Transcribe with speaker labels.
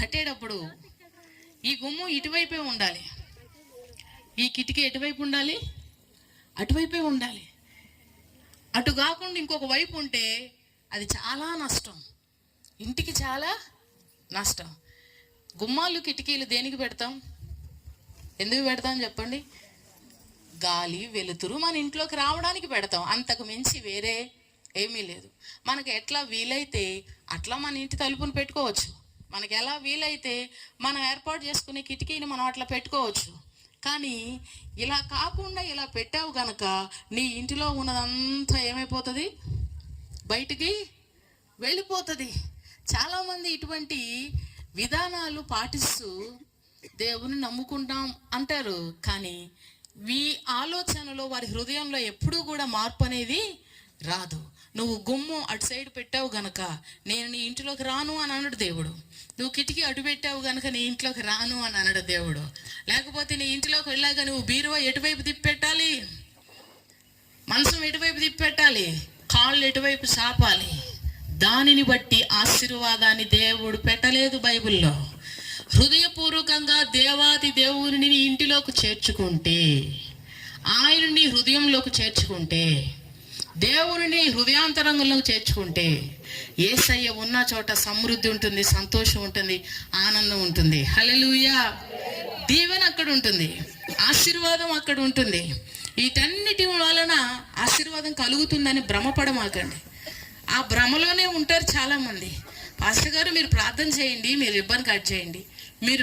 Speaker 1: కట్టేటప్పుడు ఈ గుమ్ము ఇటువైపే ఉండాలి. ఈ కిటికీ ఎటువైపు ఉండాలి? అటువైపే ఉండాలి. అటు కాకుండా ఇంకొక వైపు ఉంటే అది చాలా నష్టం. ఇంటికి చాలా నష్టం. గుమ్మాలు కిటికీలు దేనికి పెడతాం? ఎందుకు పెడతాం చెప్పండి? గాలి వెలుతురు మన ఇంట్లోకి రావడానికి పెడతాం. అంతకు మించి వేరే ఏమీ లేదు. మనకు ఎట్లా వీలైతే అట్లా మన ఇంటి తలుపును పెట్టుకోవచ్చు. మనకి ఎలా వీలైతే మనం ఏర్పాటు చేసుకునే కిటికీని మనం అట్లా పెట్టుకోవచ్చు. కానీ ఇలా కాకుండా ఇలా పెట్టావు గనక నీ ఇంటిలో ఉన్నదంతా ఏమైపోతుంది? బయటికి వెళ్ళిపోతుంది. చాలామంది ఇటువంటి విధానాలు పాటిస్తూ దేవుని నమ్ముకుంటాం అంటారు. కానీ వీ ఆలోచనలో వారి హృదయంలో ఎప్పుడూ కూడా మార్పు అనేది రాదు. నువ్వు గుమ్ము అటు సైడ్ పెట్టావు గనక నేను నీ ఇంటిలోకి రాను అని అన్నాడు దేవుడు. నువ్వు కిటికీ అటు పెట్టావు గనక నీ ఇంట్లోకి రాను అని అన్నాడు దేవుడు. లేకపోతే నీ ఇంటిలోకి వెళ్ళాక నువ్వు బీరువా ఎటువైపు తిప్పెట్టాలి? మనసం ఎటువైపు తిప్పెట్టాలి? కాళ్ళు ఎటువైపు చాపాలి? దానిని బట్టి ఆశీర్వాదాన్ని దేవుడు పెట్టలేదు బైబిల్లో. హృదయపూర్వకంగా దేవాది దేవుని నీ ఇంటిలోకి చేర్చుకుంటే ఆయనని హృదయంలోకి చేర్చుకుంటే దేవుని హృదయాంతరంగంలో చేర్చుకుంటే ఏసయ్య ఉన్న చోట సమృద్ధి ఉంటుంది సంతోషం ఉంటుంది ఆనందం ఉంటుంది. హల్లెలూయా. దీవెన అక్కడ ఉంటుంది ఆశీర్వాదం అక్కడ ఉంటుంది. వీటన్నిటి వలన ఆశీర్వాదం కలుగుతుందని భ్రమపడమాకండి. ఆ భ్రమలోనే ఉంటారు చాలామంది. పాస్టర్ గారు మీరు ప్రార్థన చేయండి మీరు రిబ్బన్ కట్ చేయండి.